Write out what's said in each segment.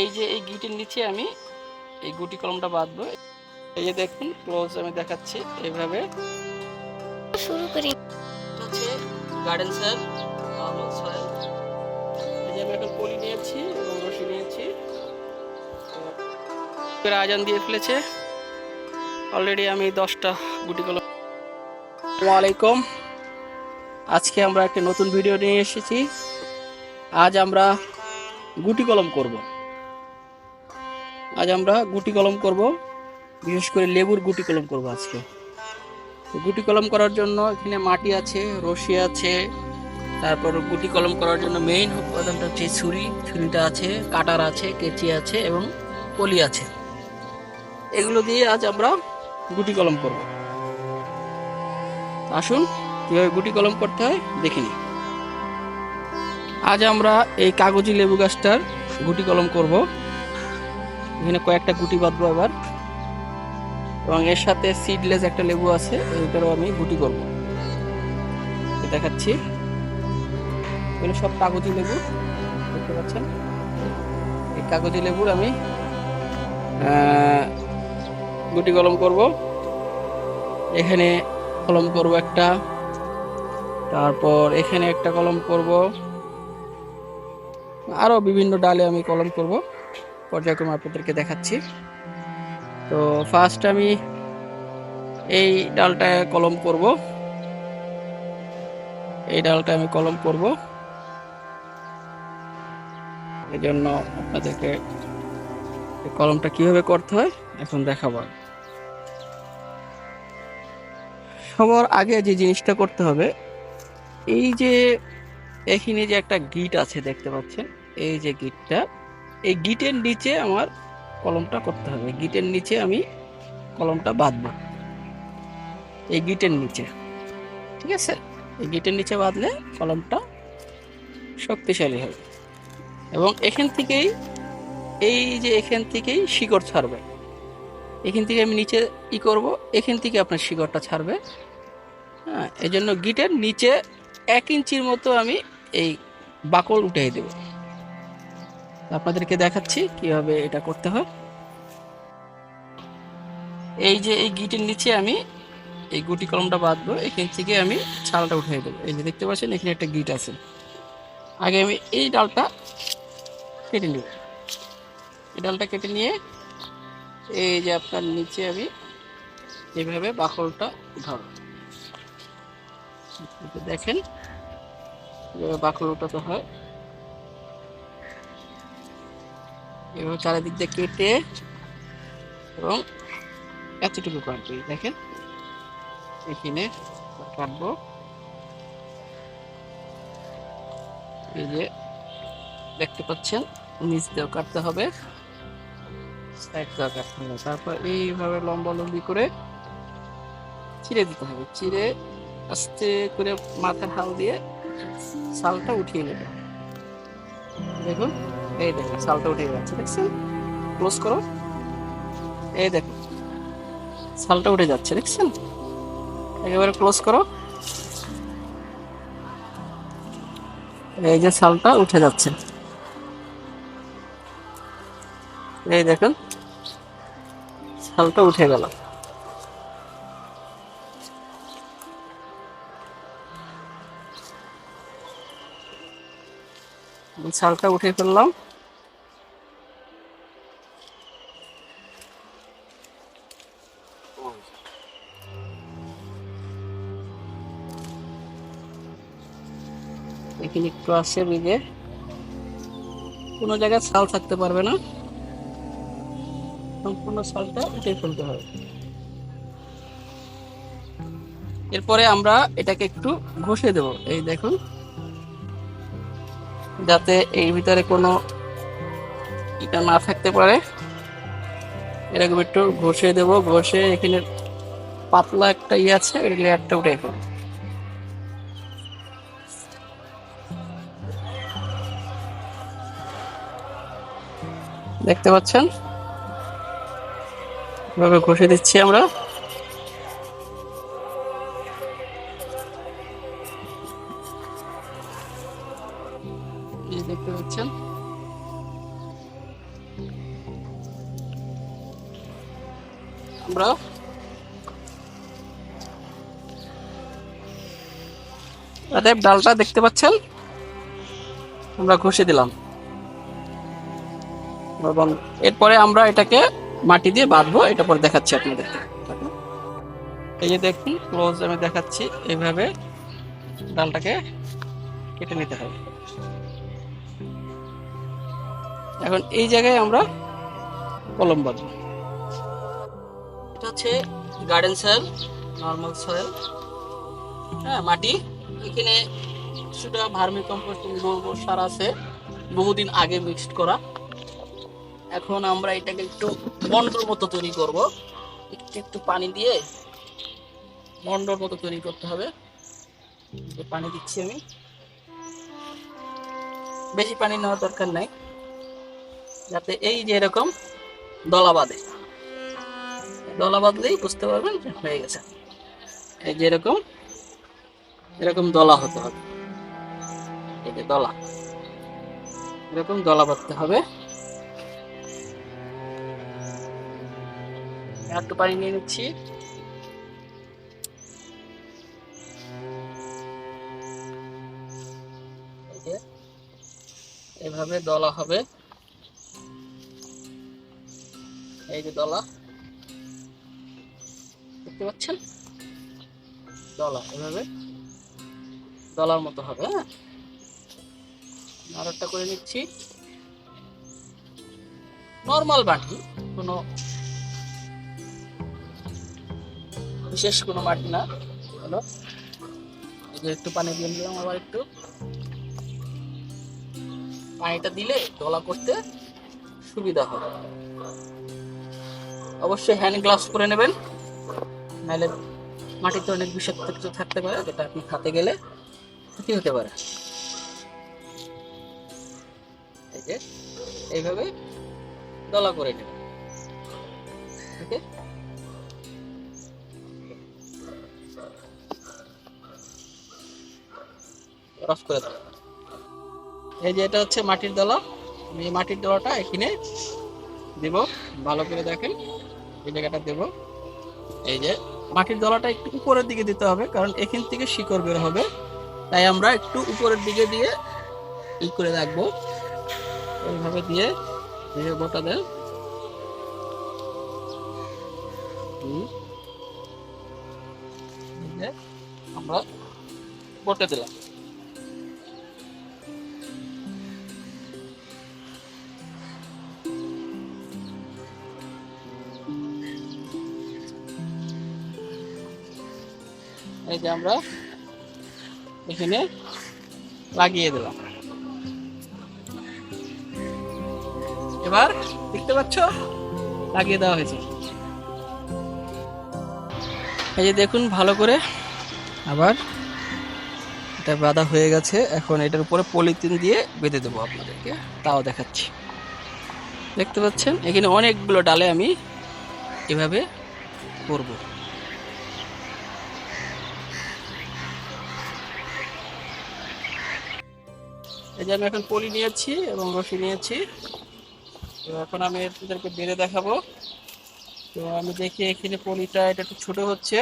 এই যে এই গিটের নিচে আমি এই গুটি কলমটা বাঁধবো। এই যে দেখুন ক্লোজ আমি দেখাচ্ছি এইভাবে। শুরু করি। হচ্ছে গার্ডেন স্যার নর্মাল সয়েল এই যে আমি এখন পলি নিয়েছি এবং রশি নিয়েছি। আজান দিয়ে ফেলেছে। অলরেডি আমি দশটা গুটি কলম আলাইকুম আজকে আমরা একটা নতুন ভিডিও নিয়ে এসেছি। আজ আমরা গুটি কলম করব। আজ আমরা গুটি কলম করব, বিশেষ করে লেবুর গুটি কলম করব আজকে। গুটি কলম করার জন্য এখানে মাটি আছে রশি আছে, তারপর গুটি কলম করার জন্য মেইন উপাদানটা হচ্ছে ছুরি, ছুরিটা আছে, কাটার আছে, কেচি আছে এবং কলি আছে। এগুলো দিয়ে আজ আমরা গুটি কলম করব। আসুন, কীভাবে গুটি কলম করতে হয় দেখিনি আজ আমরা এই কাগজি লেবু গাছটার গুটি কলম করব। এখানে কয়েকটা গুটি বাঁধবো আবার। এবং এর সাথে সিডলেস একটা লেবু আছে, এটারও আমি গুটি করব। দেখাচ্ছি। এগুলো সব কাগজি লেবু, দেখতে পাচ্ছেন? এই কাগজি লেবুর আমি গুটি কলম করব। এখানে কলম করব একটা, তারপর এখানে একটা কলম করব। আরও বিভিন্ন ডালে আমি কলম করব। পর্যায়ক্রমে আপনাদেরকে দেখাচ্ছি। তো ফার্স্ট আমি এই ডালটায় কলম করব। এই ডালটা আমি কলম করব। এই জন্য আপনাদেরকে কলমটা কীভাবে করতে হয় এখন দেখাবো সবার আগে যে জিনিসটা করতে হবে, এই যে এখানে যে একটা গিট আছে দেখতে পাচ্ছেন, এই যে গিটটা এই গিটের নিচে আমার কলমটা করতে হবে। গিটের নিচে আমি কলমটা বাঁধবো। এই গিটের নিচে। ঠিক আছে? এই গিটের নিচে বাঁধলে কলমটা শক্তিশালী হবে। এবং এখান থেকেই, এই যে এখান থেকেই শিকড় ছাড়বে। এখান থেকে আমি নিচে ই করব। এখান থেকে আপনার শিকড়টা ছাড়বে। হ্যাঁ এই জন্য গিটের নিচে এক ইঞ্চির মতো আমি এই বাকল উঠিয়ে দেব। আপনাদেরকে দেখাচ্ছি কীভাবে এটা করতে হয়। এই যে এই গিটের নিচে আমি এই গুটি কলমটা বাঁধবো, এখান থেকে আমি ছালটা উঠিয়ে দেবো। এই যে দেখতে পাচ্ছেন, এখানে একটা গিট আছে। আগে আমি এই ডালটা কেটে নেব। এই ডালটা কেটে নিয়ে এই যে আপনার নিচে আমি এইভাবে বাকলটা উঠাবো। দেখেন বাকল উঠাতে হয়। এভাবে চারিদিক দিয়ে কেটে এবং এতটুকু কাটবো দেখেন? এখানে কাটবো। এই যে দেখতে পাচ্ছেন, নিচ দিয়েও কাটতে হবে তারপর এইভাবে লম্বা লম্বি করে চিড়ে দিতে হবে। চিড়ে আস্তে করে মাথার হাল দিয়ে শালটা উঠিয়ে নেবে। দেখুন। এই দেখুন শালটা উঠে যাচ্ছে দেখছেন? ক্লোজ করো এই দেখুন শালটা উঠে যাচ্ছে, দেখছেন? একেবারে ক্লোজ করো। এই যে শালটা উঠে যাচ্ছে। এই দেখুন শালটা উঠে গেল। শালটা উঠে ফেললাম। এখানে একটু আছে বিজে কোনো জায়গায় শাল থাকতে পারবে না। সম্পূর্ণ শালটা উঠে ফেলতে হবে। এরপরে আমরা এটাকে একটু ঘষে দেব। এই দেখুন। যাতে এর ভিতরে কোনো এটা না থাকতে পারে। এরকম একটু ঘষে দেব। ঘষে এখানে পাতলা একটা ইয়ে আছে, ওই লেয়ারটা উঠে ফেলব। দেখতে পাচ্ছেন? এভাবে ঘষে দিচ্ছি আমরা। দেখতে পাচ্ছেন? আমরা ডালটা দেখতে পাচ্ছেন? আমরা ঘষে দিলাম। এবং এরপরে আমরা এটাকে মাটি দিয়ে বাঁধবো, এটা পরে দেখাচ্ছি আপনাদেরকে। এই যে দেখুন ক্লোজ আমি দেখাচ্ছি, এইভাবে ডালটাকে কেটে নিতে হবে। এখন এই জায়গায় আমরা কলম বাঁধবো। এটা হচ্ছে গার্ডেন সয়েল নর্মাল সয়েল হ্যাঁ মাটি। এখানে কিছুটা ভার্মি কম্পোস্ট গোবর সার আছে, বহুদিন আগে মিক্সড করা। এখন আমরা এটাকে একটু মন্ডর মতো তৈরি করব। একটু একটু পানি দিয়ে মন্ডর মতো তৈরি করতে হবে। পানি দিচ্ছি আমি। বেশি পানি নেওয়ার দরকার নাই। যাতে এই যে এরকম দলা বাঁধে। দলা বাঁধলেই বুঝতে পারবেন যে হয়ে গেছে। এই যে এরকম এরকম দলা হতে হবে। এই যে দলা। এরকম দলা বাঁধতে হবে। একটু পানি নিয়ে নিচ্ছি। এভাবে দলা হবে। এই যে দলা। দেখতে পাচ্ছেন? দলা, এভাবে দলার মতো হবে হ্যাঁ? আর একটা করে নিচ্ছি। নর্মাল বাটি, কোনো বিশেষ কোনো মাটি না, হলো? একটু পানি দিয়ে দিলাম আবার একটু। পানিটা দিলে দলা করতে সুবিধা হবে। অবশ্যই হ্যান্ড গ্লাভস পরে নেবেন। নাহলে মাটিতে অনেক বিষাক্ত কিছু থাকতে পারে, যেটা আপনি খাতে গেলে ক্ষতি হতে পারে। এই যে, এইভাবে দলা করে নেবেন। ওকে রফ করে দাও। এই যে এটা হচ্ছে মাটির দলা। আমি এই মাটির দলাটা এখানে দেব। ভালো করে দেখেন। এই জায়গাটা দেব। এই যে মাটির দলাটা একটু উপরের দিকে দিতে হবে, কারণ এখান থেকে শিকড় বের হবে। তাই আমরা একটু উপরের দিকে দিয়ে ই করে রাখব। এইভাবে দিয়ে দিয়ে গোটা দেন। আমরা বটে দিলাম। এই যে আমরা এখানে লাগিয়ে দিলাম। এবার দেখতে পাচ্ছ, লাগিয়ে দেওয়া হয়েছে। এই যে দেখুন, ভালো করে আবার এটা বাঁধা হয়ে গেছে। এখন এটার উপরে পলিথিন দিয়ে বেঁধে দেবো আপনাদেরকে। তাও দেখাচ্ছি। দেখতে পাচ্ছেন? এখানে অনেকগুলো ডালে আমি এভাবে করব। এই যে আমি এখন পলি নিয়েছি এবং রশি নিয়েছি। তো এখন আমি আপনাদেরকে বেঁধে দেখাবো। তো আমি দেখি এখানে পলিটা এটা একটু ছোটো হচ্ছে।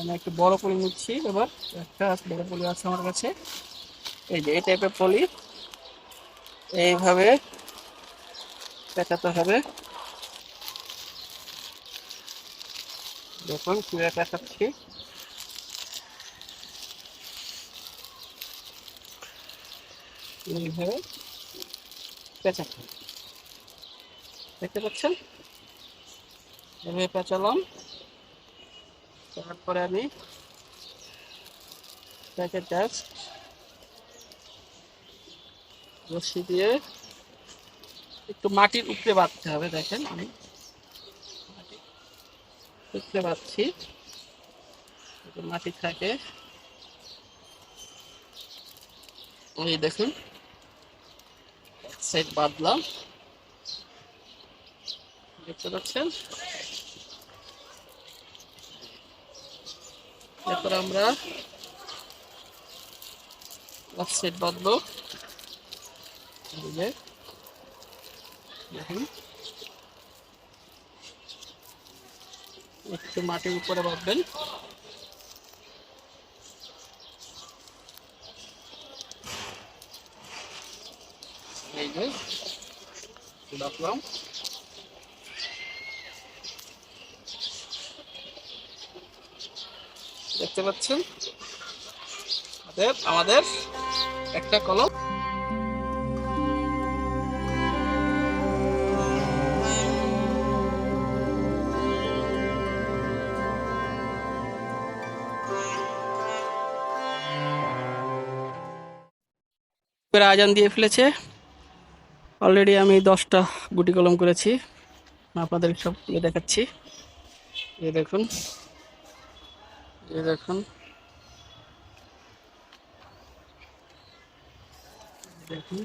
আমি একটু বড় পলি নিচ্ছি এবার। একটা বড় পলি আছে আমার কাছে। এই যে এই টাইপের পলি। এইভাবে পেঁচাতে হবে। দেখুন কীভাবে পেঁচাচ্ছি। এইভাবে পেঁচাতে। দেখতে পাচ্ছেন এভাবে পেঁচালাম তারপরে আমি প্যাকেট জাস্ট রশি দিয়ে একটু মাটির উপরে বাঁধতে হবে, দেখেন আমি। উপরে বাঁধছি। মাটি থাকে। এই দেখুন। সাইড বাঁধলাম দেখতে পাচ্ছেন? এরপর আমরা লাস্ট সাইড যে দেখুন। একটু মাটির উপরে বাঁধবেন। এই যে রাখলাম দেখতে পাচ্ছেন? আমাদের একটা কলম। আজান দিয়ে ফেলেছে। অলরেডি আমি দশটা গুটি কলম করেছি। আপনাদের সব ইয়ে দেখাচ্ছি। এই দেখুন। এই দেখুন। দেখুন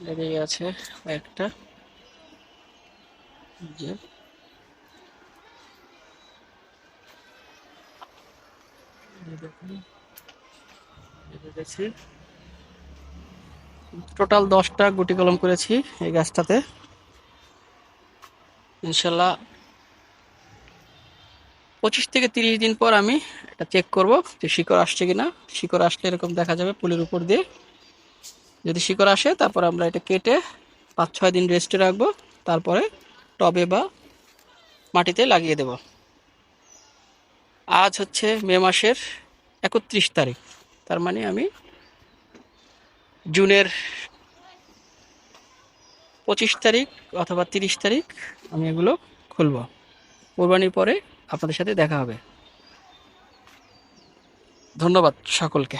লেগেই আছে একটা। যে দেখুন। এই লেগেছে টোটাল দশটা গুটি কলম করেছি এই গাছটাতে। ইনশাল্লাহ পঁচিশ থেকে তিরিশ দিন পর আমি এটা চেক করব যে শিকড় আসছে কিনা। শিকড় আসলে এরকম দেখা যাবে পুলের উপর দিয়ে। যদি শিকড় আসে, তারপর আমরা এটা কেটে পাঁচ ছয় দিন রেস্টে রাখব। তারপরে টবে বা মাটিতে লাগিয়ে দেব। আজ হচ্ছে মে মাসের একত্রিশ তারিখ। তার মানে আমি জুনের পঁচিশ তারিখ অথবা তিরিশ তারিখ আমি এগুলো খুলব। কোরবানির পরে আপনাদের সাথে দেখা হবে। ধন্যবাদ সকলকে।